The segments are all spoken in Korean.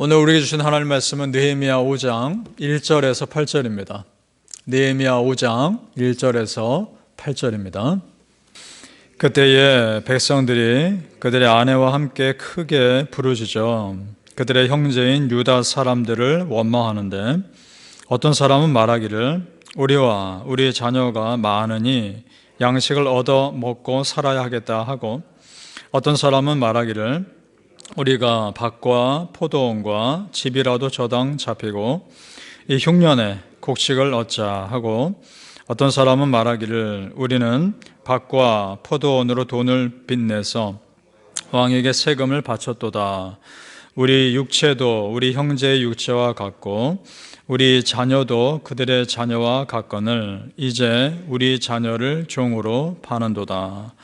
오늘 우리에게 주신 하나님 말씀은 느헤미야 5장 1절에서 8절입니다. 느헤미야 5장 1절에서 8절입니다. 그때에 백성들이 그들의 아내와 함께 크게 부르짖어 그들의 형제인 유다 사람들을 원망하는데 어떤 사람은 말하기를 우리와 우리 자녀가 많으니 양식을 얻어 먹고 살아야 하겠다 하고 어떤 사람은 말하기를 우리가 밭과 포도원과 집이라도 저당 잡히고 이 흉년에 곡식을 얻자 하고 어떤 사람은 말하기를 우리는 밭과 포도원으로 돈을 빚내서 왕에게 세금을 바쳤도다. 우리 육체도 우리 형제의 육체와 같고 우리 자녀도 그들의 자녀와 같거늘 이제 우리 자녀를 종으로 파는도다.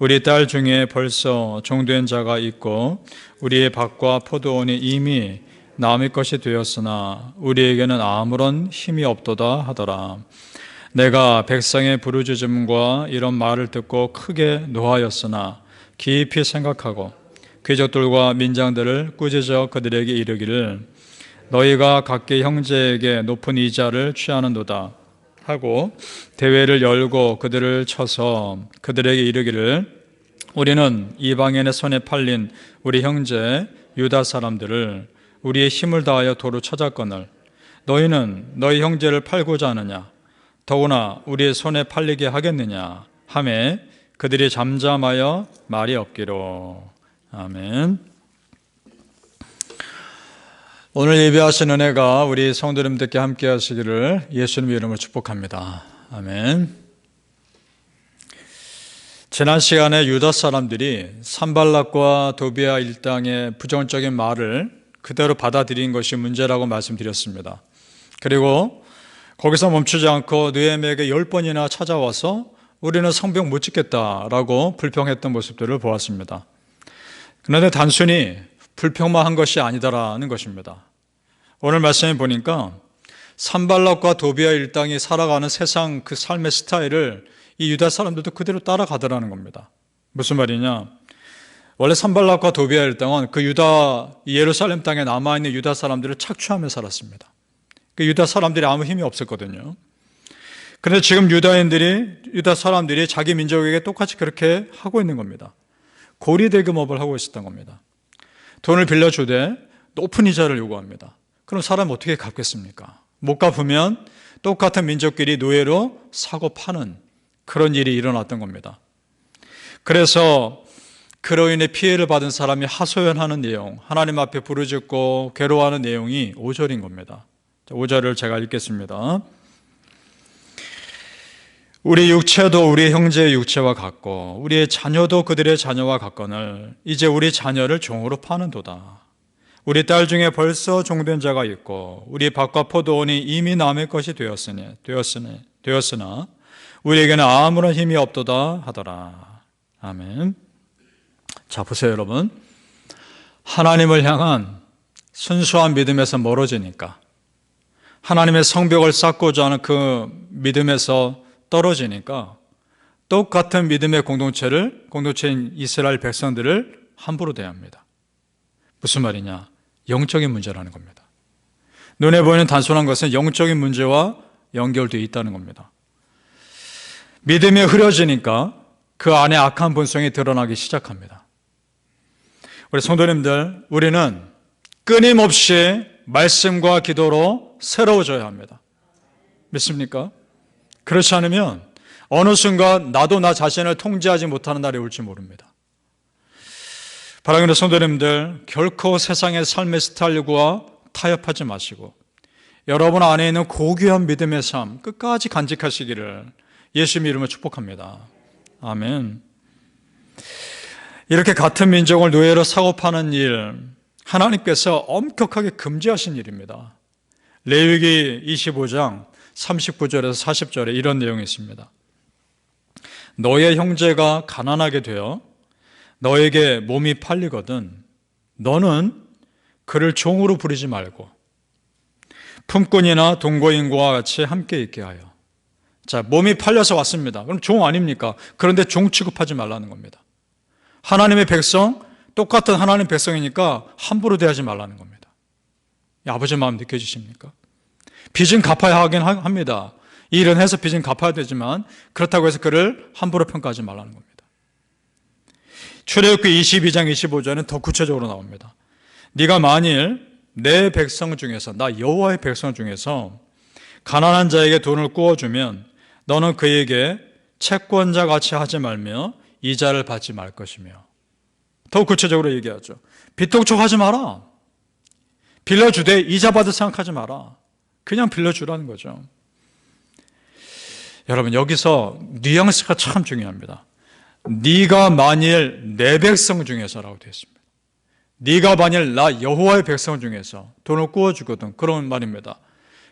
우리 딸 중에 벌써 종된 자가 있고 우리의 밭과 포도원이 이미 남의 것이 되었으나 우리에게는 아무런 힘이 없도다 하더라. 내가 백성의 부르짖음과 이런 말을 듣고 크게 노하였으나 깊이 생각하고 귀족들과 민장들을 꾸짖어 그들에게 이르기를 너희가 각기 형제에게 높은 이자를 취하는도다 하고 대회를 열고 그들을 쳐서 그들에게 이르기를 우리는 이방인의 손에 팔린 우리 형제 유다 사람들을 우리의 힘을 다하여 도로 찾았거늘 너희는 너희 형제를 팔고자 하느냐? 더구나 우리의 손에 팔리게 하겠느냐? 하매 그들이 잠잠하여 말이 없기로. 아멘. 오늘 예배하신 은혜가 우리 성도님들께 함께 하시기를 예수님 이름으로 축복합니다. 아멘. 지난 시간에 유다 사람들이 산발락과 도비아 일당의 부정적인 말을 그대로 받아들인 것이 문제라고 말씀드렸습니다. 그리고 거기서 멈추지 않고 느헤미에게 열 번이나 찾아와서 우리는 성벽 못 짓겠다라고 불평했던 모습들을 보았습니다. 그런데 단순히 불평만 한 것이 아니다라는 것입니다. 오늘 말씀에 보니까 산발락과 도비아 일당이 살아가는 세상 그 삶의 스타일을 이 유다 사람들도 그대로 따라가더라는 겁니다. 무슨 말이냐? 원래 산발락과 도비아 일당은 그 유다 예루살렘 땅에 남아 있는 유다 사람들을 착취하며 살았습니다. 그 유다 사람들이 아무 힘이 없었거든요. 그런데 지금 유다인들이 유다 사람들이 자기 민족에게 똑같이 그렇게 하고 있는 겁니다. 고리 대금업을 하고 있었던 겁니다. 돈을 빌려주되 높은 이자를 요구합니다. 그럼 사람 어떻게 갚겠습니까? 못 갚으면 똑같은 민족끼리 노예로 사고 파는 그런 일이 일어났던 겁니다. 그래서 그로 인해 피해를 받은 사람이 하소연하는 내용, 하나님 앞에 부르짖고 괴로워하는 내용이 5절인 겁니다. 5절을 제가 읽겠습니다. 우리 육체도 우리 형제의 육체와 같고 우리의 자녀도 그들의 자녀와 같거늘 이제 우리 자녀를 종으로 파는도다. 우리 딸 중에 벌써 종된 자가 있고 우리 밭과 포도원이 이미 남의 것이 되었으니 되었으니 되었으나 우리에게는 아무런 힘이 없도다 하더라. 아멘. 자 보세요 여러분. 하나님을 향한 순수한 믿음에서 멀어지니까 하나님의 성벽을 쌓고자 하는 그 믿음에서 떨어지니까 똑같은 믿음의 공동체를 공동체인 이스라엘 백성들을 함부로 대합니다. 무슨 말이냐? 영적인 문제라는 겁니다. 눈에 보이는 단순한 것은 영적인 문제와 연결되어 있다는 겁니다. 믿음이 흐려지니까 그 안에 악한 본성이 드러나기 시작합니다. 우리 성도님들, 우리는 끊임없이 말씀과 기도로 새로워져야 합니다. 믿습니까? 그렇지 않으면 어느 순간 나도 나 자신을 통제하지 못하는 날이 올지 모릅니다. 바라기는 성도님들 결코 세상의 삶의 스타일과 타협하지 마시고 여러분 안에 있는 고귀한 믿음의 삶 끝까지 간직하시기를 예수님 이름으로 축복합니다. 아멘. 이렇게 같은 민족을 노예로 사고 파는 일 하나님께서 엄격하게 금지하신 일입니다. 레위기 25장 39절에서 40절에 이런 내용이 있습니다. 너의 형제가 가난하게 되어 너에게 몸이 팔리거든 너는 그를 종으로 부리지 말고 품꾼이나 동거인과 같이 함께 있게 하여 자 몸이 팔려서 왔습니다. 그럼 종 아닙니까? 그런데 종 취급하지 말라는 겁니다. 하나님의 백성 똑같은 하나님 백성이니까 함부로 대하지 말라는 겁니다. 이 아버지 마음 느껴지십니까? 빚은 갚아야 하긴 하- 합니다. 일은 해서 빚은 갚아야 되지만 그렇다고 해서 그를 함부로 평가하지 말라는 겁니다. 출애굽기 22장 25절은 더 구체적으로 나옵니다. 네가 만일 내 백성 중에서 나 여호와의 백성 중에서 가난한 자에게 돈을 구워 주면 너는 그에게 채권자 같이 하지 말며 이자를 받지 말 것이며 더 구체적으로 얘기하죠. 빚독촉하지 마라. 빌려주되 이자 받을 생각하지 마라. 그냥 빌려주라는 거죠. 여러분 여기서 뉘앙스가 참 중요합니다. 네가 만일 내 백성 중에서라고 되어 있습니다. 네가 만일 나 여호와의 백성 중에서 돈을 구워 주거든 그런 말입니다.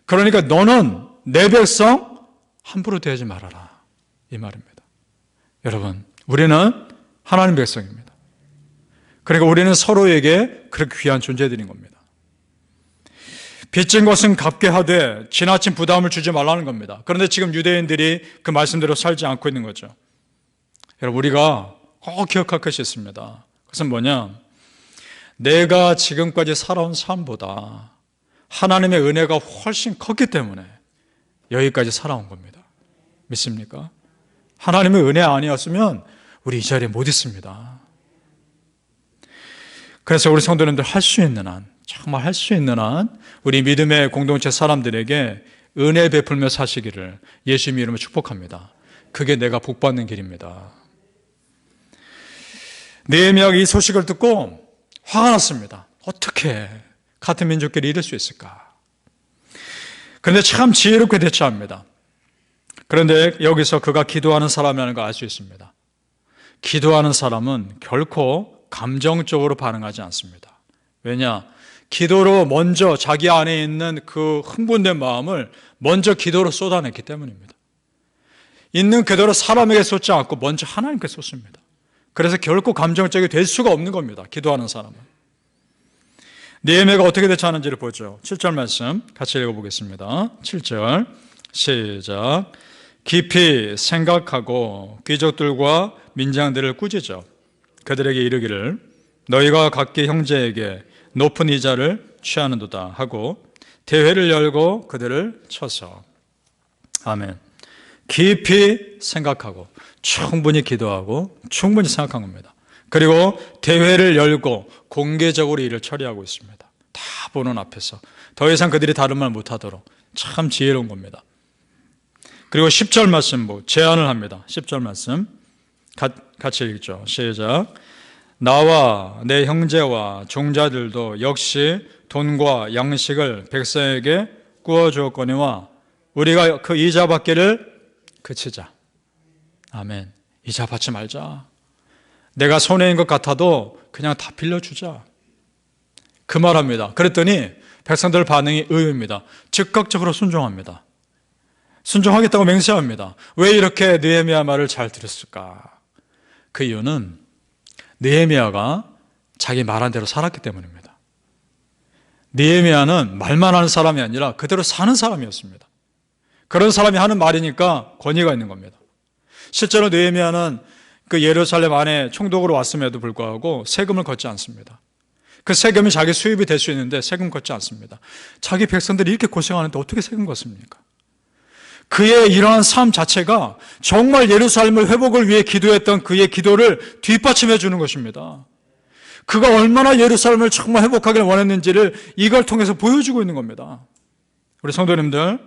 그러니까 너는 내 백성 함부로 대하지 말아라 이 말입니다. 여러분 우리는 하나님 백성입니다. 그러니까 우리는 서로에게 그렇게 귀한 존재들인 겁니다. 빚진 것은 갚게 하되 지나친 부담을 주지 말라는 겁니다. 그런데 지금 유대인들이 그 말씀대로 살지 않고 있는 거죠. 여러분 우리가 꼭 기억할 것이 있습니다. 그것은 뭐냐? 내가 지금까지 살아온 삶보다 하나님의 은혜가 훨씬 컸기 때문에 여기까지 살아온 겁니다. 믿습니까? 하나님의 은혜 아니었으면 우리 이 자리에 못 있습니다. 그래서 우리 성도님들 할 수 있는 한, 정말 할 수 있는 한, 우리 믿음의 공동체 사람들에게 은혜 베풀며 사시기를 예수님 이름으로 축복합니다. 그게 내가 복받는 길입니다. 네헤미야가 이 소식을 듣고 화가 났습니다. 어떻게 같은 민족끼리 이럴 수 있을까? 그런데 참 지혜롭게 대처합니다. 그런데 여기서 그가 기도하는 사람이라는 걸 알 수 있습니다. 기도하는 사람은 결코 감정적으로 반응하지 않습니다. 왜냐? 기도로 먼저 자기 안에 있는 그 흥분된 마음을 먼저 기도로 쏟아냈기 때문입니다. 있는 그대로 사람에게 쏟지 않고 먼저 하나님께 쏟습니다. 그래서 결코 감정적이 될 수가 없는 겁니다. 기도하는 사람은. 니에메가 어떻게 대처하는지를 보죠. 7절 말씀 같이 읽어보겠습니다. 7절 시작. 깊이 생각하고 귀족들과 민장들을 꾸짖어 그들에게 이르기를 너희가 각기 형제에게 높은 이자를 취하는도다 하고 대회를 열고 그들을 쳐서 아멘. 깊이 생각하고 충분히 기도하고 충분히 생각한 겁니다. 그리고 대회를 열고 공개적으로 일을 처리하고 있습니다. 다 보는 앞에서 더 이상 그들이 다른 말 못하도록 참 지혜로운 겁니다. 그리고 10절 말씀 뭐 제안을 합니다. 10절 말씀 같이 읽죠. 시작. 나와 내 형제와 종자들도 역시 돈과 양식을 백성에게 구워 주었거니와 우리가 그 이자 받기를 그치자. 아멘. 이자 받지 말자. 내가 손해인 것 같아도 그냥 다 빌려주자. 그 말합니다. 그랬더니 백성들 반응이 의외입니다. 즉각적으로 순종합니다. 순종하겠다고 맹세합니다. 왜 이렇게 느헤미야 말을 잘 들었을까? 그 이유는 느헤미야가 자기 말한 대로 살았기 때문입니다. 느헤미야는 말만 하는 사람이 아니라 그대로 사는 사람이었습니다. 그런 사람이 하는 말이니까 권위가 있는 겁니다. 실제로 느헤미야는 그 예루살렘 안에 총독으로 왔음에도 불구하고 세금을 걷지 않습니다. 그 세금이 자기 수입이 될 수 있는데 세금 걷지 않습니다. 자기 백성들이 이렇게 고생하는데 어떻게 세금 걷습니까? 그의 이러한 삶 자체가 정말 예루살렘을 회복을 위해 기도했던 그의 기도를 뒷받침해 주는 것입니다. 그가 얼마나 예루살렘을 정말 회복하기를 원했는지를 이걸 통해서 보여주고 있는 겁니다. 우리 성도님들,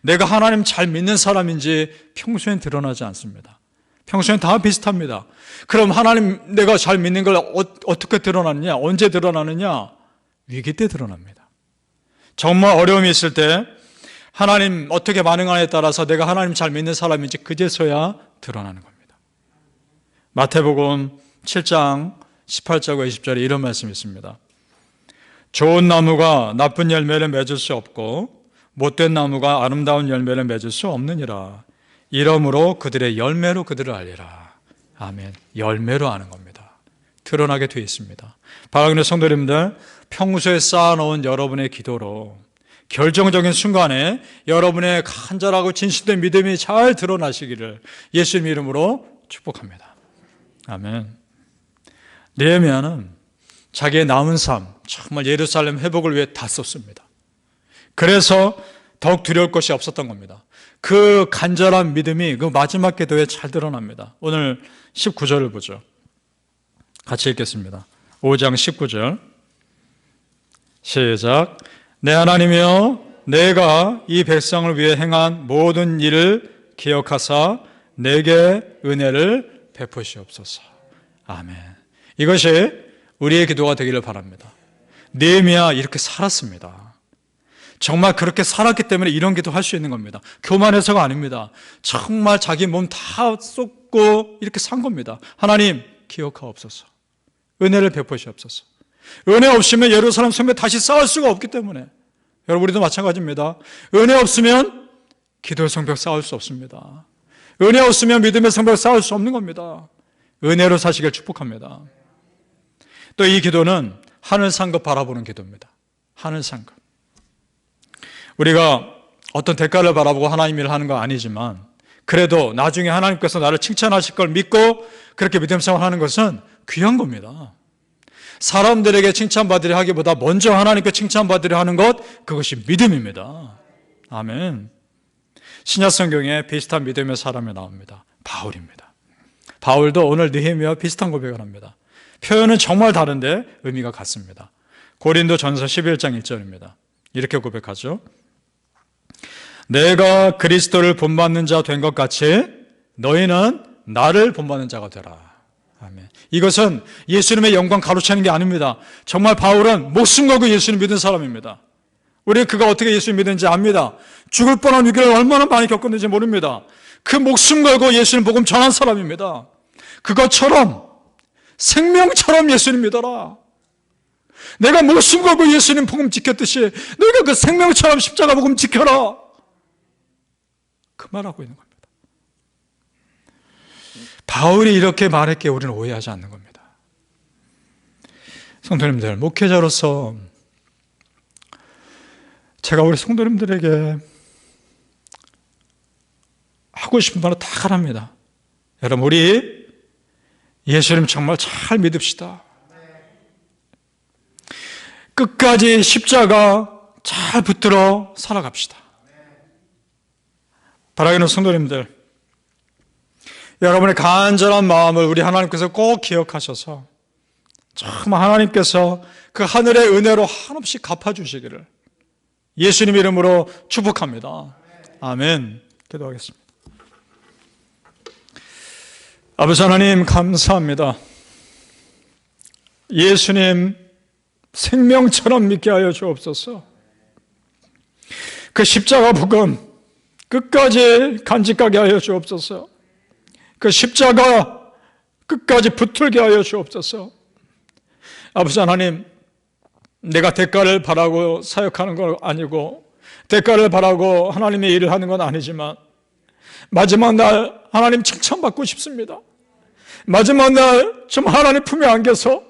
내가 하나님 잘 믿는 사람인지 평소엔 드러나지 않습니다. 평소엔 다 비슷합니다. 그럼 하나님 내가 잘 믿는 걸 어, 떻게 드러나느냐? 언제 드러나느냐? 위기 때 드러납니다. 정말 어려움이 있을 때 하나님 어떻게 반응하냐에 따라서 내가 하나님 잘 믿는 사람인지 그제서야 드러나는 겁니다. 마태복음 7장 18절과 20절에 이런 말씀이 있습니다. 좋은 나무가 나쁜 열매를 맺을 수 없고 못된 나무가 아름다운 열매를 맺을 수 없느니라. 이러므로 그들의 열매로 그들을 알리라. 아멘. 열매로 아는 겁니다. 드러나게 되어 있습니다. 바라기는 성도님들, 평소에 쌓아놓은 여러분의 기도로 결정적인 순간에 여러분의 간절하고 진실된 믿음이 잘 드러나시기를 예수님 이름으로 축복합니다. 아멘. 느헤미야는 자기의 남은 삶, 정말 예루살렘 회복을 위해 다 썼습니다. 그래서 더욱 두려울 것이 없었던 겁니다. 그 간절한 믿음이 그 마지막 기도에 잘 드러납니다. 오늘 19절을 보죠. 같이 읽겠습니다. 5장 19절. 시작. 내 하나님이여, 내가 이 백성을 위해 행한 모든 일을 기억하사 내게 은혜를 베푸시옵소서. 아멘. 이것이 우리의 기도가 되기를 바랍니다. 느헤미야 이렇게 살았습니다. 정말 그렇게 살았기 때문에 이런 기도 할 수 있는 겁니다. 교만해서가 아닙니다. 정말 자기 몸 다 쏟고 이렇게 산 겁니다. 하나님 기억하옵소서. 은혜를 베푸시옵소서. 은혜 없으면 예루살렘 성에 다시 쌓을 수가 없기 때문에 여러분 우리도 마찬가지입니다. 은혜 없으면 기도의 성벽 쌓을 수 없습니다. 은혜 없으면 믿음의 성벽 쌓을 수 없는 겁니다. 은혜로 사시길 축복합니다. 또 이 기도는 하늘 상급 바라보는 기도입니다. 하늘 상급. 우리가 어떤 대가를 바라보고 하나님 일을 하는 거 아니지만 그래도 나중에 하나님께서 나를 칭찬하실 걸 믿고 그렇게 믿음 생활하는 것은 귀한 겁니다. 사람들에게 칭찬받으려 하기보다 먼저 하나님께 칭찬받으려 하는 것 그것이 믿음입니다. 아멘. 신약 성경에 비슷한 믿음의 사람이 나옵니다. 바울입니다. 바울도 오늘 느헤미와 비슷한 고백을 합니다. 표현은 정말 다른데 의미가 같습니다. 고린도 전서 11장 1절입니다. 이렇게 고백하죠. 내가 그리스도를 본받는 자 된 것 같이 너희는 나를 본받는 자가 되라. 아멘. 이것은 예수님의 영광 가로채는 게 아닙니다. 정말 바울은 목숨 걸고 예수님 믿은 사람입니다. 우리 그가 어떻게 예수 믿는지 압니다. 죽을 뻔한 위기를 얼마나 많이 겪었는지 모릅니다. 그 목숨 걸고 예수님 복음 전한 사람입니다. 그것처럼 생명처럼 예수님 믿어라. 내가 목숨 걸고 예수님 복음 지켰듯이 너희가 그 생명처럼 십자가 복음 지켜라. 그 말하고 있는 겁니다. 바울이 이렇게 말했기에 우리는 오해하지 않는 겁니다. 성도님들, 목회자로서 제가 우리 성도님들에게 하고 싶은 말은 다 하랍니다. 여러분, 우리 예수님 정말 잘 믿읍시다. 끝까지 십자가 잘 붙들어 살아갑시다. 바라기는 성도님들, 여러분의 간절한 마음을 우리 하나님께서 꼭 기억하셔서 정말 하나님께서 그 하늘의 은혜로 한없이 갚아주시기를 예수님 이름으로 축복합니다. 아멘. 기도하겠습니다. 아버지 하나님 감사합니다. 예수님 생명처럼 믿게 하여 주옵소서. 그 십자가 복음 끝까지 간직하게 하여 주옵소서. 그 십자가 끝까지 붙들게 하여 주옵소서. 아버지 하나님, 내가 대가를 바라고 사역하는 건 아니고 대가를 바라고 하나님의 일을 하는 건 아니지만 마지막 날 하나님 칭찬받고 싶습니다. 마지막 날 좀 하나님 품에 안겨서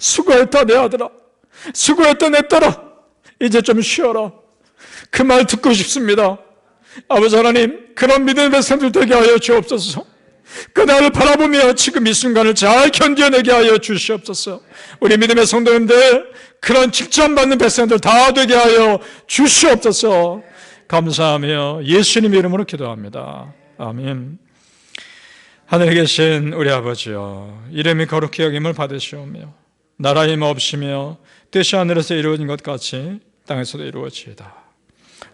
수고했다 내 아들아 수고했다 내 딸아 이제 좀 쉬어라 그 말 듣고 싶습니다. 아버지 하나님 그런 믿음의 백성들 되게 하여 주옵소서 그날을 바라보며 지금 이 순간을 잘 견뎌내게 하여 주시옵소서. 우리 믿음의 성도님들 그런 칭찬받는 백성들 다 되게 하여 주시옵소서. 감사하며 예수님 이름으로 기도합니다. 아멘. 하늘에 계신 우리 아버지여 이름이 거룩히 여김을 받으시오며 나라 힘 없이며 뜻이 하늘에서 이루어진 것 같이 땅에서도 이루어지이다.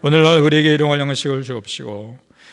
오늘날 우리에게 일용할 양식을 주옵시고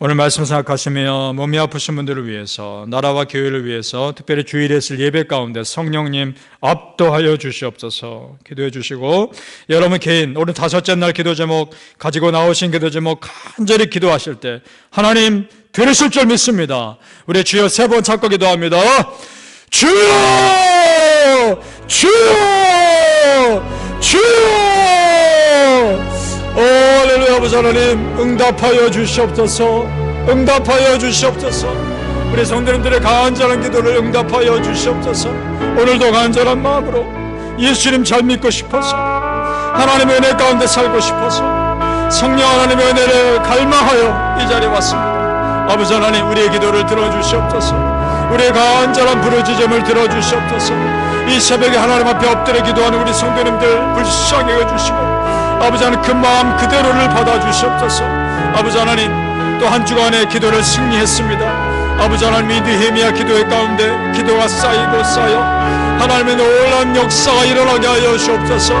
오늘 말씀 생각하시며 몸이 아프신 분들을 위해서 나라와 교회를 위해서 특별히 주일에 쓸 예배 가운데 성령님 압도하여 주시옵소서. 기도해 주시고 여러분 개인 오늘 다섯째 날 기도 제목 가지고 나오신 기도 제목 간절히 기도하실 때 하나님 들으실 줄 믿습니다. 우리 주여 세 번 찾고 기도합니다. 주여! 주여! 주여 오, 할렐루야, 아버지 하나님, 응답하여 주시옵소서, 응답하여 주시옵소서. 우리 성도님들의 간절한 기도를 응답하여 주시옵소서. 오늘도 간절한 마음으로 예수님 잘 믿고 싶어서 하나님의 은혜 가운데 살고 싶어서 성령 하나님의 은혜를 갈망하여 이 자리에 왔습니다. 아버지 하나님 우리의 기도를 들어주시옵소서. 우리의 간절한 부르짖음을 들어주시옵소서. 이 새벽에 하나님 앞에 엎드려 기도하는 우리 성도님들 불쌍히 여주시고 아버지 하나님 그 마음 그대로를 받아주시옵소서. 아버지 하나님 또 한 주간의 기도를 승리했습니다. 아버지 하나님 이 느헤미야 기도의 가운데 기도가 쌓이고 쌓여 하나님의 놀라운 역사가 일어나게 하여 주옵소서.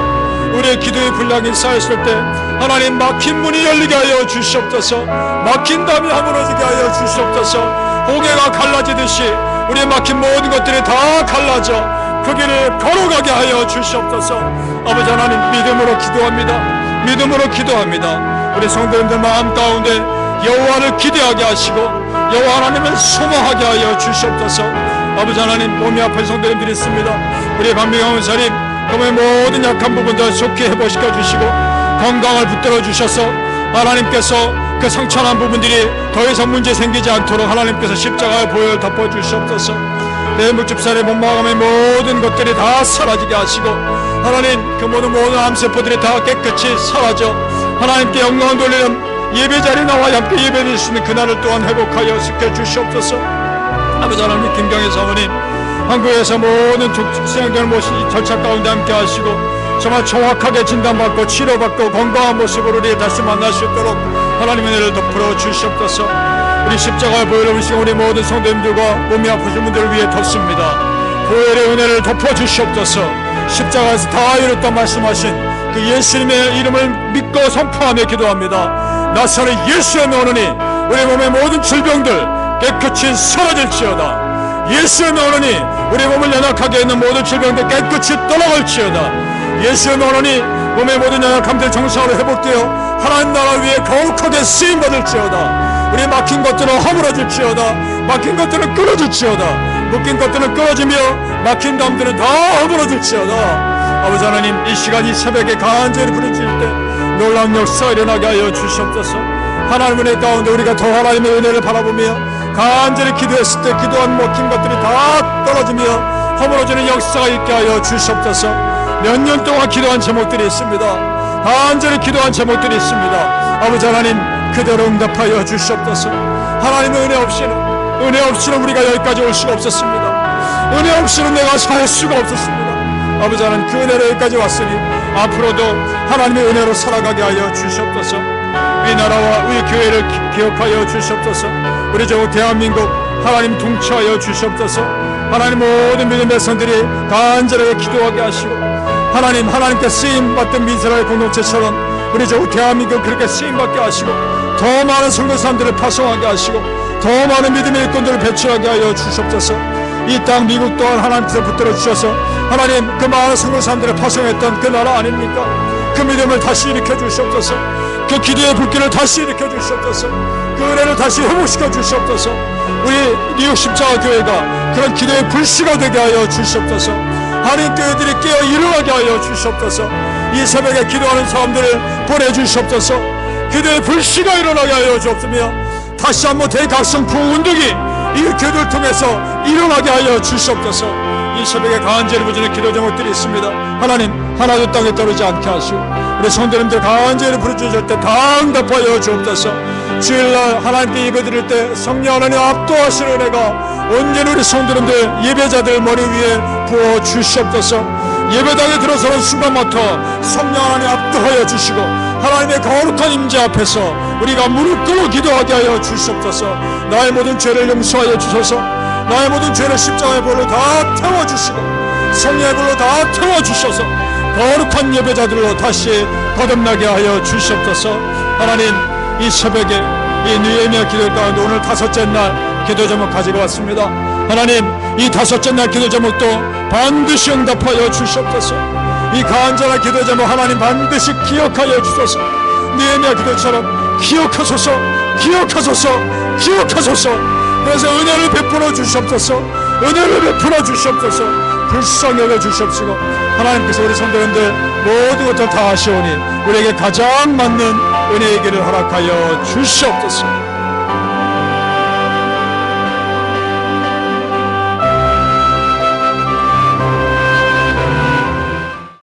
우리의 기도의 분량이 쌓였을 때 하나님 막힌 문이 열리게 하여 주시옵소서. 막힌 담이 허물어지게 하여 주시옵소서. 홍해가 갈라지듯이 우리의 막힌 모든 것들이 다 갈라져 그 길을 걸어가게 하여 주시옵소서. 아버지 하나님 믿음으로 기도합니다. 믿음으로 기도합니다. 우리 성도님들 마음 가운데 여호와를 기대하게 하시고 여호와 하나님을 소망하게 하여 주시옵소서. 아버지 하나님 몸이 아픈 성도님들이 있습니다. 우리 반미경 원사님 몸의 모든 약한 부분들 좋게 회복시켜 주시고 건강을 붙들어 주셔서 하나님께서 그 상처난 부분들이 더 이상 문제 생기지 않도록 하나님께서 십자가의 보혈 덮어 주시옵소서. 내 묵집살의 몸마감의 모든 것들이 다 사라지게 하시고 하나님 그 모든 모든 암세포들이 다 깨끗이 사라져 하나님께 영광을 돌리는 예배 자리 나와 함께 예배 드릴 수 있는 그날을 또한 회복하여 지켜 주시옵소서. 아버지 하나님 김경희 사모님 한국에서 모든 수행되는 모습 절차 가운데 함께 하시고 정말 정확하게 진단받고 치료받고 건강한 모습으로 우리 다시 만날 수 있도록 하나님의 은혜를 덮어 주시옵소서. 우리 십자가의 보혈을 위시고 우리 모든 성도님들과 몸이 아프신 분들을 위해 덮습니다. 보혈의 은혜를 덮어 주시옵소서. 십자가에서 다 이뤘다 말씀하신 그 예수님의 이름을 믿고 선포하며 기도합니다. 나사렛 예수의 명으니 우리 몸의 모든 질병들 깨끗이 사라질지어다. 예수의 명으니 우리 몸을 연약하게 있는 모든 질병들 깨끗이 떠나갈지어다 예수의 명으니 몸의 모든 연약함들 정상으로 회복되어 하나님 나라 위에 거룩하게 쓰임받을지어다. 우리 막힌 것들은 허물어질지어다. 막힌 것들은 끊어질지어다. 묶인 것들은 끊어지며 막힌 담들은 다 허물어질지어다. 아버지 하나님 이 시간 이 새벽에 간절히 부르짖을 때 놀라운 역사 일어나게 하여 주시옵소서. 하나님 은혜 가운데 우리가 더 하나님의 은혜를 바라보며 간절히 기도했을 때 기도한 먹힌 것들이 다 떨어지며 허물어지는 역사가 있게 하여 주시옵소서 몇 년 동안 기도한 제목들이 있습니다. 간절히 기도한 제목들이 있습니다. 아버지 하나님 그대로 응답하여 주시옵소서. 하나님의 은혜 없이는 은혜 없이는 우리가 여기까지 올 수가 없었습니다. 은혜 없이는 내가 살 수가 없었습니다. 아버지 하나님 그 은혜로 여기까지 왔으니 앞으로도 하나님의 은혜로 살아가게 하여 주시옵소서. 이 나라와 우리 교회를 기- 기억하여 주시옵소서. 우리 저 대한민국 하나님 통치하여 주시옵소서. 하나님 모든 믿음의 선들이 간절하게 기도하게 하시고 하나님 하나님께 쓰임 받던 미스라엘 공동체처럼 우리 저 대한민국 그렇게 쓰임 받게 하시고 더 많은 선교 사람들을 파송하게 하시고 더 많은 믿음의 일꾼들을 배출하게 하여 주시옵소서. 이땅 미국 또한 하나님께서 붙들어 주셔서 하나님 그 많은 선교 사람들을 파송했던 그 나라 아닙니까? 그 믿음을 다시 일으켜 주시옵소서. 그 기도의 불길을 다시 일으켜 주시옵소서. 그 은혜를 다시 회복시켜 주시옵소서. 우리 뉴욕 십자가 교회가 그런 기도의 불씨가 되게 하여 주시옵소서 하나님 교회들이 깨어 일어나게 하여 주시옵소서. 이 새벽에 기도하는 사람들을 보내주시옵소서. 기도의 불씨가 일어나게 하여 주옵소며 다시 한번 대각성 부운동이 이 교회를 통해서 일어나게 하여 주시옵소서. 이 새벽에 간절히 부지는 기도 제목들이 있습니다. 하나님 하나도 땅에 떨어지지 않게 하시고 우리 성도님들 간절히 부르짖을 때다 응답하여 주옵소서. 주일날 하나님께 예배 드릴 때 성령 하나님 압도하시는 은혜가 온전히 우리 성도님들 예배자들 머리 위에 부어 주시옵소서. 예배당에 들어서는 순간부터 성령 하나님 압도하여 주시고 하나님의 거룩한 임재 앞에서 우리가 무릎 꿇어 기도하게 하여 주시옵소서. 나의 모든 죄를 용서하여 주소서. 나의 모든 죄를 십자가의 볼로 다 태워주시고 성령의 볼로 다 태워주셔서. 거룩한 예배자들로 다시 거듭나게 하여 주시옵소서. 하나님 이 새벽에 이 느헤미야 기도 가운데 오늘 다섯째 날 기도 제목 가지고 왔습니다. 하나님 이 다섯째 날 기도 제목도 반드시 응답하여 주시옵소서. 이 간절한 기도 제목 하나님 반드시 기억하여 주소서. 느헤미야 기도처럼 기억하소서 기억하소서 기억하소서. 그래서 은혜를 베풀어 주시옵소서 은혜를 베풀어 주시옵소서 불쌍히 여겨 주시옵시고 하나님께서 우리 성도님들 모든 것을 다 하시오니 우리에게 가장 맞는 은혜의 길을 허락하여 주시옵소서